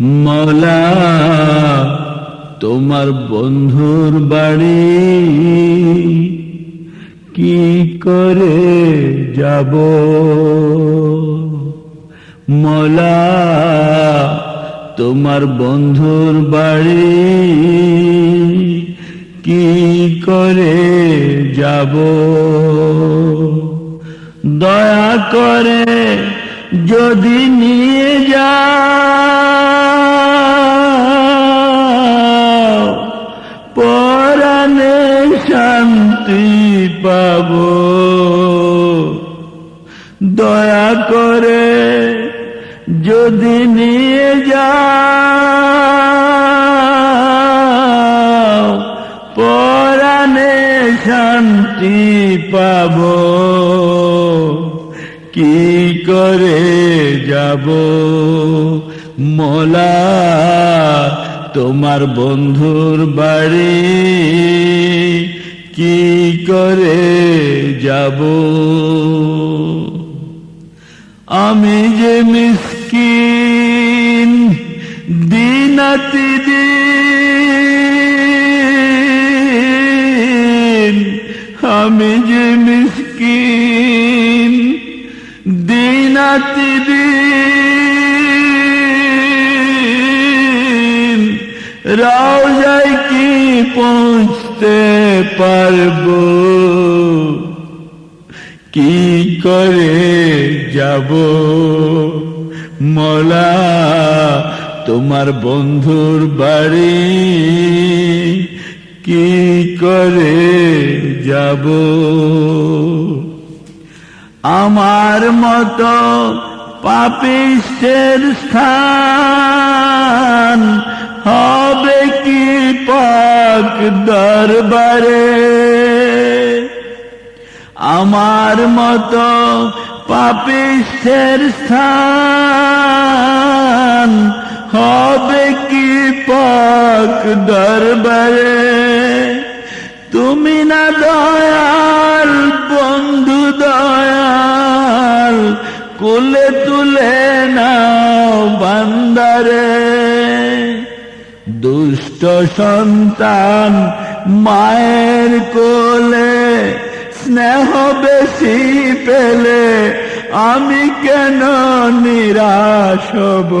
মলা, তোমার বন্ধুর বাড়ি। কি করে যাব? মলা, তোমার বন্ধুর বাড়ি। কি করে যাব? দয়া করে যদি নিয়ে যাও দয়া করে যদি নিয়ে যাও, পরাণে শান্তি পাব। কি করে যাব? মোলা, তোমার বন্ধুর বাড়ি। কি করে যাব? আমি যে মিসকিন দিনাতি দিন, আমি যে মিসকিন দিনাতি দিন রাজাই কি পৌঁছতে পারব? কি করে যাব? মলা, তোমার বন্ধুর বাড়ি কি করে যাব? আমার মতো পাপিষ্টের স্থান হবে কি পাক দরবারে? আমার মতো পাপিষ্টের স্থান হবে কি পাক দরবারে? তুমি না দয়াল, বন্ধু দয়াল, কোলে তুলে নাও বান্দারে। দুষ্ট সন্তান মায়ের কোলে, স্নেহ বেশি পেলে আমি কেন নিরাশ হব?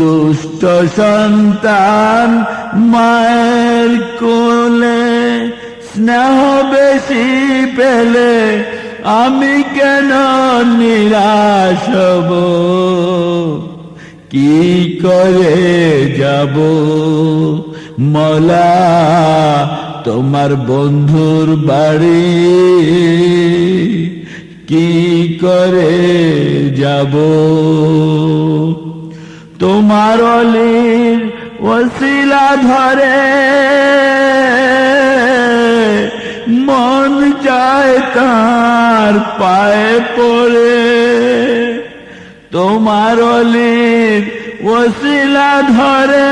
দুষ্ট সন্তান মায়ের কোলে, স্নেহ বেশি পেলে আমি কেন নিরাশ হব? কি করে যাব। মলা, তোমার বন্ধুর বাড়ি। কি করে যাব? তোমার অলির ওসিলা ধরে। মন যায় তার পায়ে পড়ে। তোমার অলির ওসিলা ধরে।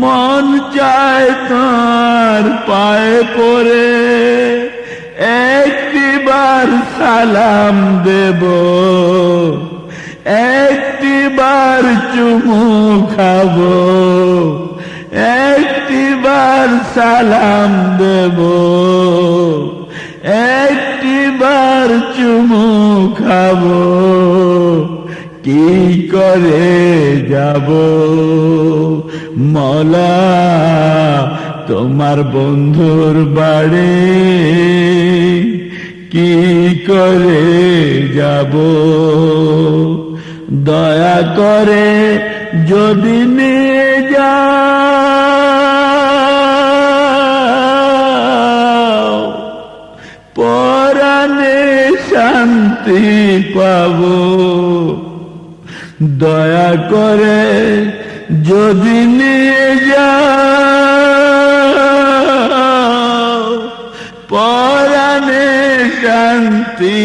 মন চায় তার পায়ে পড়ে। একটিবার সালাম দেব, একটিবার চুমু খাব, একটিবার সালাম দেব একটিবার চুমু খাব। কি করে যাব? মলা, তোমার বন্ধুর বাড়ি। কি করে যাব? দয়া করে যদি নিয়ে শান্তি পাবো। দয়া করে যদি নিয়ে পরাণে শান্তি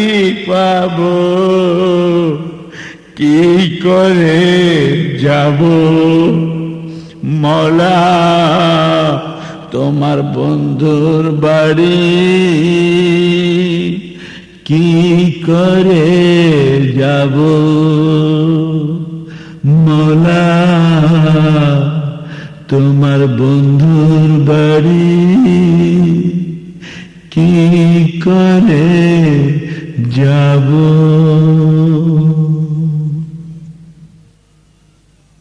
পাব। কি করে যাব? মলা, তোমার বন্ধুর বাড়ি। কি করে যাব? মলা তোমার বন্ধুর বাড়ি কি করে যাব?